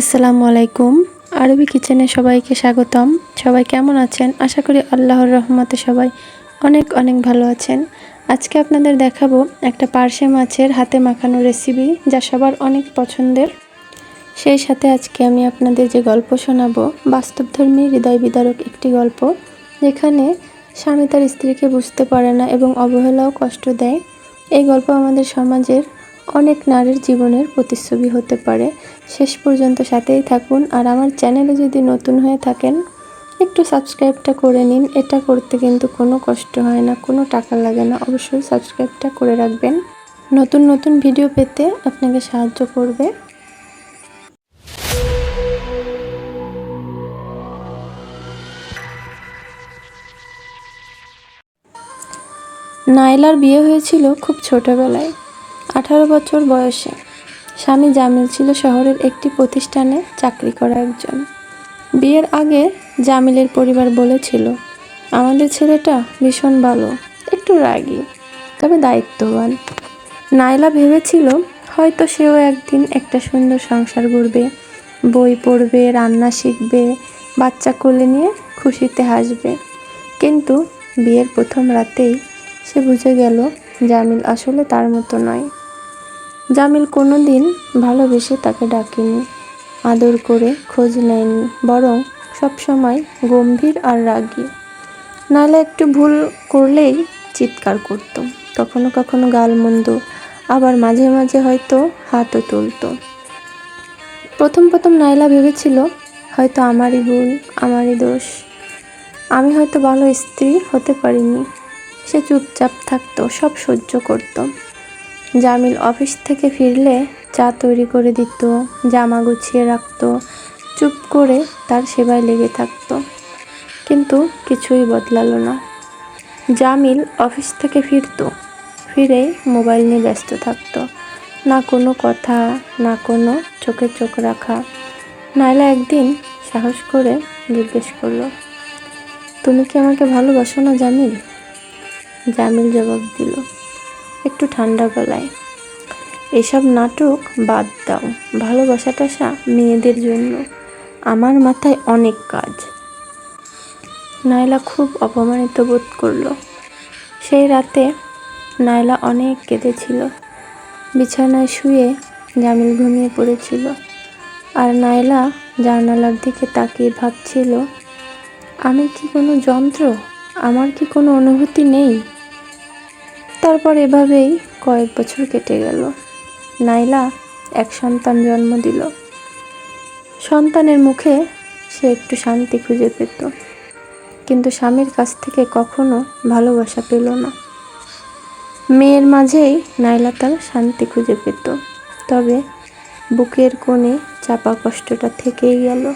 আসসালামু আলাইকুম। আরবি কিচেনে সবাইকে স্বাগতম। সবাই কেমন আছেন? আশা করি আল্লাহর রহমতে সবাই অনেক অনেক ভালো আছেন। আজকে আপনাদের দেখাবো একটা পার্শে মাছের হাতে মাখানো রেসিপি যা সবার অনেক পছন্দের। সেই সাথে আজকে আমি আপনাদের যে গল্প শোনাবো, বাস্তবধর্মী হৃদয় বিদারক একটি গল্প, যেখানে স্বামী তার স্ত্রীকে বুঝতে পারে না এবং অবহেলাও কষ্ট দেয়। এই গল্প আমাদের সমাজের অনেক নারীর জীবনের প্রতিচ্ছবি হতে পারে। শেষ পর্যন্ত সাথেই থাকুন আর আমার চ্যানেলে যদি নতুন হয়ে থাকেন, একটু সাবস্ক্রাইবটা করে নিন। এটা করতে কিন্তু কোনো কষ্ট হয় না, কোনো টাকা লাগে না। অবশ্যই সাবস্ক্রাইবটা করে রাখবেন। নতুন নতুন ভিডিও পেতে আপনাকে সাহায্য করবে। নাইলার বিয়ে হয়েছিল খুব ছোটবেলায়। আঠারো বছর বয়সে স্বামী জামিল ছিল শহরের একটি প্রতিষ্ঠানে চাকরি করা একজন। বিয়ের আগে জামিলের পরিবার বলেছিল, আমাদের ছেলেটা ভীষণ ভালো, একটু রাগী, তবে দায়িত্ববান। নাইলা ভেবেছিল হয়তো সেও একদিন একটা সুন্দর সংসার গড়বে, বই পড়বে, রান্না শিখবে, বাচ্চা কোলে নিয়ে খুশিতে হাসবে। কিন্তু বিয়ের প্রথম রাতেই সে বুঝে গেল, জামিল আসলে তার মতো নয়। জামিল কোনো দিন ভালোবেসে তাকে ডাকেনি, আদর করে খোঁজ নেয়নি, বরং সবসময় গম্ভীর আর রাগী। নাহলে একটু ভুল করলেই চিৎকার করত, কখনো কখনো গালমন্দ, আবার মাঝে মাঝে হয়তো হাতও তুলতো। প্রথম প্রথম নাইলা ভেবেছিল, হয়তো আমারই ভুল, আমারই দোষ। আমি হয়তো ভালো স্ত্রী হতে পারিনি। সে চুপচাপ থাকতো, সব সহ্য করত। জামিল অফিস থেকে ফিরলে চা তৈরি করে দিত, জামা গুছিয়ে রাখত, চুপ করে তার সেবায় লেগে থাকতো। কিন্তু কিছুই বদলালো না। জামিল অফিস থেকে ফিরত ফিরেই মোবাইল নিয়ে ব্যস্ত থাকত। না কোনো কথা, না কোনো চোখে চোখ রাখা। নাইলা একদিন সাহস করে জিজ্ঞেস করল, তুমি কি আমাকে ভালোবাসো না জামিল? জামিল জবাব দিল একটু ঠান্ডা গলায়। এসব নাটক বাদ দাও, ভালোবাসাটা সা মেয়েদের জন্য। আমার মাথায় অনেক কাজ। নাইলা খুব অপমানিত বোধ করল। সেই রাতে নাইলা অনেক কেঁদেছিল। বিছানায় শুয়ে জামিল ঘুমিয়ে পড়েছিল। আর নাইলা জানালার দিকে তাকিয়ে ভাবছিল, আমি কি কোনো যন্ত্র? আমার কি কোনো অনুভূতি নেই? তারপর এভাবেই কয়েক বছর কেটে গেল। নাইলা এক সন্তান জন্ম দিল। সন্তানের মুখে সে একটু শান্তি খুঁজে পেত। কিন্তু স্বামীর কাছ থেকে কখনো ভালোবাসা পেল না। মেয়ের মাঝেই নাইলা তার শান্তি খুঁজে পেত। তবে বুকের কোণে চাপা কষ্টটা থেকেই গেল।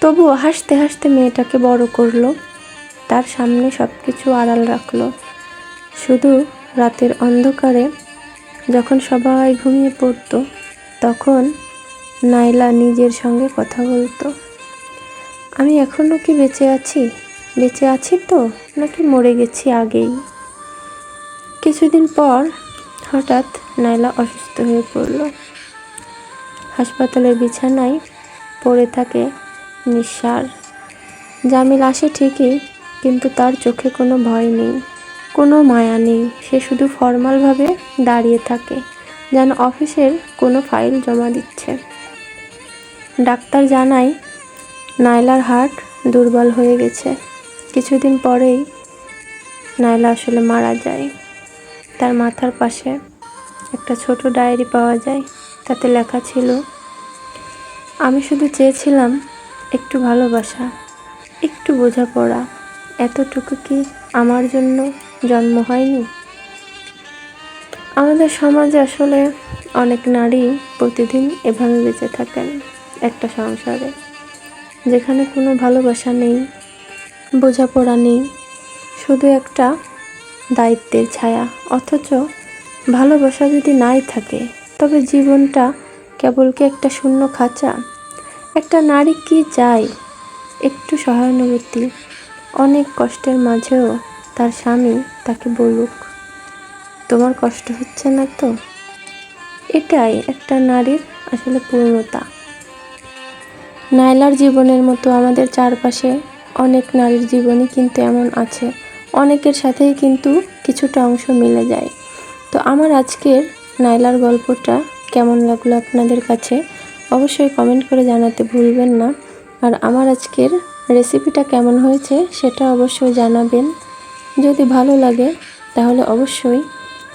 তবুও হাসতে হাসতে মেয়েটাকে বড় করল। তার সামনে সব কিছু আড়াল রাখল। শুধু রাতের অন্ধকারে যখন সবাই ঘুমিয়ে পড়ত, তখন নাইলা নিজের সঙ্গে কথা বলতো। আমি এখনও কি বেঁচে আছি? বেঁচে আছি তো, নাকি মরে গেছি আগেই? কিছুদিন পর হঠাৎ নাইলা অসুস্থ হয়ে পড়ল। হাসপাতালের বিছানায় পড়ে থাকে নিঃসার। জামিল আসে ঠিকই, কিন্তু তার চোখে কোনো ভয় নেই। কোনো মায়া নেই। সে শুধু ফর্মালভাবে দাঁড়িয়ে থাকে, যেন অফিসের কোনো ফাইল জমা দিচ্ছে। ডাক্তার জানায়, নাইলার হার্ট দুর্বল হয়ে গেছে। কিছুদিন পরেই নাইলা আসলে মারা যায়। তার মাথার পাশে একটা ছোট ডায়েরি পাওয়া যায়, তাতে লেখা ছিল, আমি শুধু চেয়েছিলাম একটু ভালোবাসা, একটু বোঝাপড়া, এতটুকু কি আমার জন্য? জন্ম হয়নি। আমাদের সমাজে আসলে অনেক নারী প্রতিদিন এভাবে বেঁচে থাকেন একটা সংসারে, যেখানে কোনো ভালোবাসা নেই, বোঝাপড়া নেই, শুধু একটা দায়িত্বের ছায়া। অথচ ভালোবাসা যদি নাই থাকে, তবে জীবনটা কেবল কি একটা শূন্য খাঁচা? একটা নারী কি চায়? একটু সহানুভূতি, অনেক কষ্টের মাঝেও তার স্বামী তাকে বলুক, তোমার কষ্ট হচ্ছে না তো? এটাই একটা নারীর আসলে পূর্ণতা। নাইলার জীবনের মতো আমাদের চারপাশে অনেক নারীর জীবনই কিন্তু এমন আছে। অনেকের সাথেই কিন্তু কিছুটা অংশ মিলে যায়। তো আমার আজকের নাইলার গল্পটা কেমন লাগল আপনাদের কাছে অবশ্যই কমেন্ট করে জানাতে ভুলবেন না। আর আমার আজকের রেসিপিটা কেমন হয়েছে সেটা অবশ্যই জানাবেন। যদি ভালো লাগে, তাহলে অবশ্যই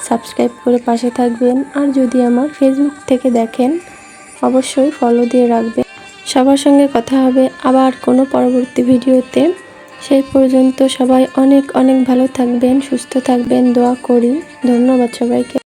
সাবস্ক্রাইব করে পাশে থাকবেন। আর যদি আমার ফেসবুক থেকে দেখেন, অবশ্যই ফলো দিয়ে রাখবেন। সবার সঙ্গে কথা হবে আবার কোনো পরবর্তী ভিডিওতে। সেই পর্যন্ত সবাই অনেক অনেক ভালো থাকবেন, সুস্থ থাকবেন, দোয়া করি। ধন্যবাদ সবাইকে।